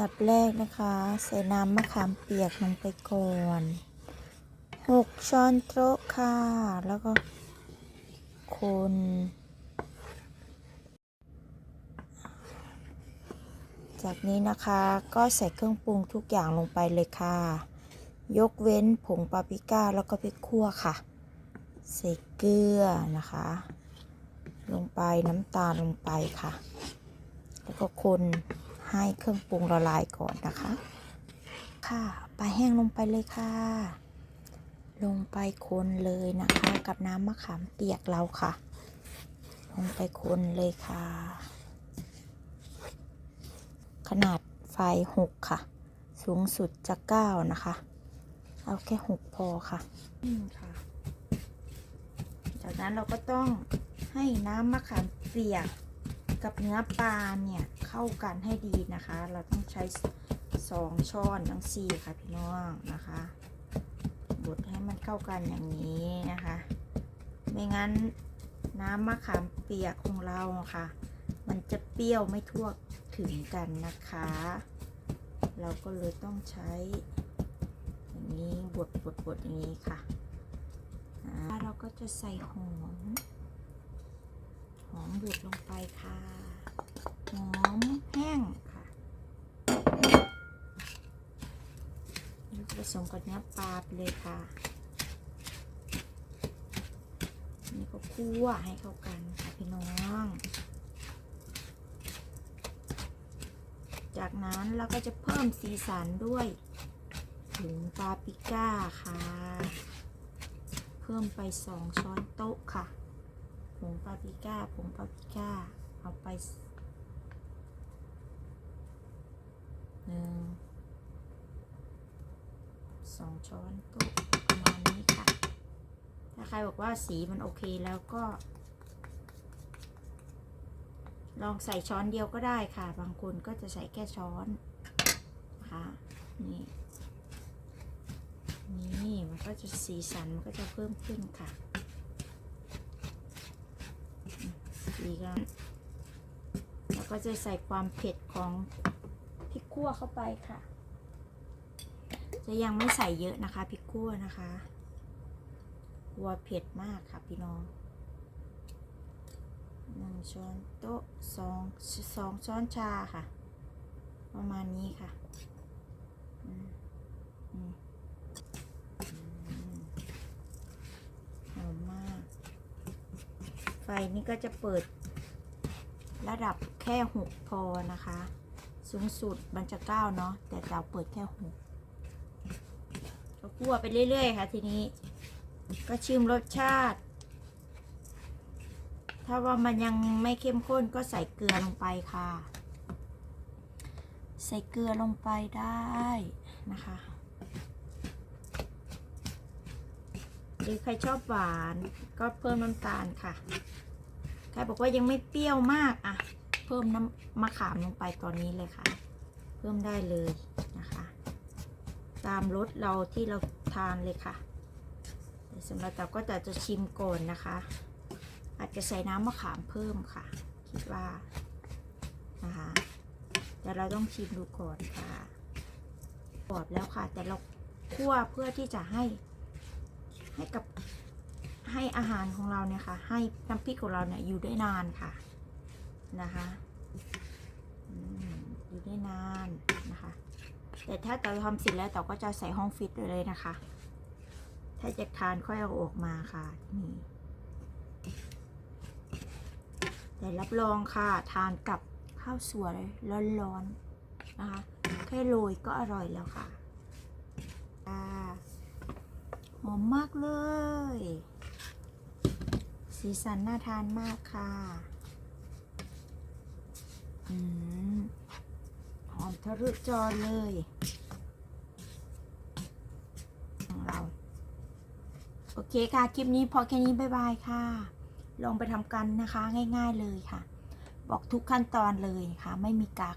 ดับแรกนะคะ ใส่น้ำมะขามเปียกลงไปก่อนหกช้อนโต๊ะค่ะ แล้วก็คนจากนี้นะคะก็ใส่เครื่องปรุงทุกอย่างลงไปเลยค่ะ ยกเว้นผงปาปริก้าแล้วก็พริกขั่วค่ะ ใส่เกลือนะคะ ลงไปน้ำตาลลงไปค่ะ แล้วก็คน ให้เครื่องปรุงละลายก่อนนะคะ ค่ะปลาแห้งลงไปเลยค่ะ ลงไปคนเลยนะคะ กับน้ำมะขามเปียกเราค่ะ ลงไปคนเลยค่ะ ขนาดไฟหกค่ะ สูงสุดจะเก้านะคะ เอาแค่หกพอค่ะค่ะ จากนั้นเราก็ต้องให้น้ำมะขามเปียก กับเนื้อปลาเนี่ย เข้ากันให้ดีนะคะ เราต้องใช้สองช้อนทั้งสี่ค่ะพี่น้องนะคะบดให้มันเข้ากันอย่างนี้นะคะ ไม่งั้นน้ำมะขามเปียกของเราค่ะ มันจะเปรี้ยวไม่ทั่วถึงกันนะคะ เราก็เลยต้องใช้ อย่างนี้บดบดบดอย่างนี้ค่ะเราก็จะใส่หอม หอมบดลงไปค่ะ หอมแห้งค่ะผสมกับเนื้อปลาไปเลยค่ะ นี่ก็คั่วให้เข้ากันค่ะพี่น้อง จากนั้นเราก็จะเพิ่มสีสันด้วยผงปาปริก้าค่ะ เพิ่มไปสองช้อนโต๊ะค่ะผงปาปริก้าผงปาปริก้า เอาไป หนึ่งสองช้อนโต๊ะประมาณนี้ค่ะ ถ้าใครบอกว่าสีมันโอเคแล้วก็ ลองใส่ช้อนเดียวก็ได้ค่ะ บางคนก็จะใส่แค่ช้อนนะคะนี่นี่มันก็จะสีสันมันก็จะเพิ่มขึ้นค่ะดีกันแล้วก็จะใส่ความเผ็ดของ ริกขั่วเข้าไปค่ะ จะยังไม่ใส่เยอะนะคะพริกขั่วนะคะกลัวเผ็ดมากค่ะพี่น้องหนึ่งช้อนโต๊ะสองสองช้อนชาค่ะ ประมาณนี้ค่ะอืมอืมอืมหอมมาก ไฟนี่ก็จะเปิดระดับแค่หกพอนะคะ สูงสุดมันจะเก้าเนาะแต่เราเปิดแค่หกก็คั่วไปเรื่อยๆค่ะทีนี้ ก็ชิมรสชาติ ถ้าว่ามันยังไม่เข้มข้นก็ใส่เกลือลงไปค่ะ ใส่เกลือลงไปได้นะคะหรือใครชอบหวานก็เพิ่มน้ำตาลค่ะ ใครบอกว่ายังไม่เปรี้ยวมากอะ เพิ่มน้ำมะขามลงไปตอนนี้เลยค่ะ เพิ่มได้เลยนะคะ ตามรสเราที่เราทานเลยค่ะแต่สำหรับเราก็จะจะชิมก่อนนะคะ อาจจะใส่น้ำมะขามเพิ่มค่ะ คิดว่านะคะแต่เราต้องชิมดูก่อนค่ะกรอบแล้วค่ะ แต่เราคั่วเพื่อที่จะให้ให้กับให้อาหารของเราเนี่ยค่ะ ให้น้ำพริกของเราเนี่ยอยู่ได้นานค่ะ นะคะอยู่ได้นานนะคะ แต่ถ้าเราทำเสร็จแล้วเราก็จะใส่ห้องฟิตเลยนะคะ ถ้าจะทานค่อยเอาออกมาค่ะนี่แต่รับรองค่ะทานกับข้าวสวยร้อนๆนะคะแค่โรยก็อร่อยแล้วค่ะอ่าหอมมากเลย สีสันน่าทานมากค่ะ หอมทะลุจอเลย ของเรา โอเคค่ะ คลิปนี้พอแค่นี้ บ๊ายบายค่ะ ลองไปทำกันนะคะง่ายๆเลยค่ะ บอกทุกขั้นตอนเลยค่ะ ไม่มีกัก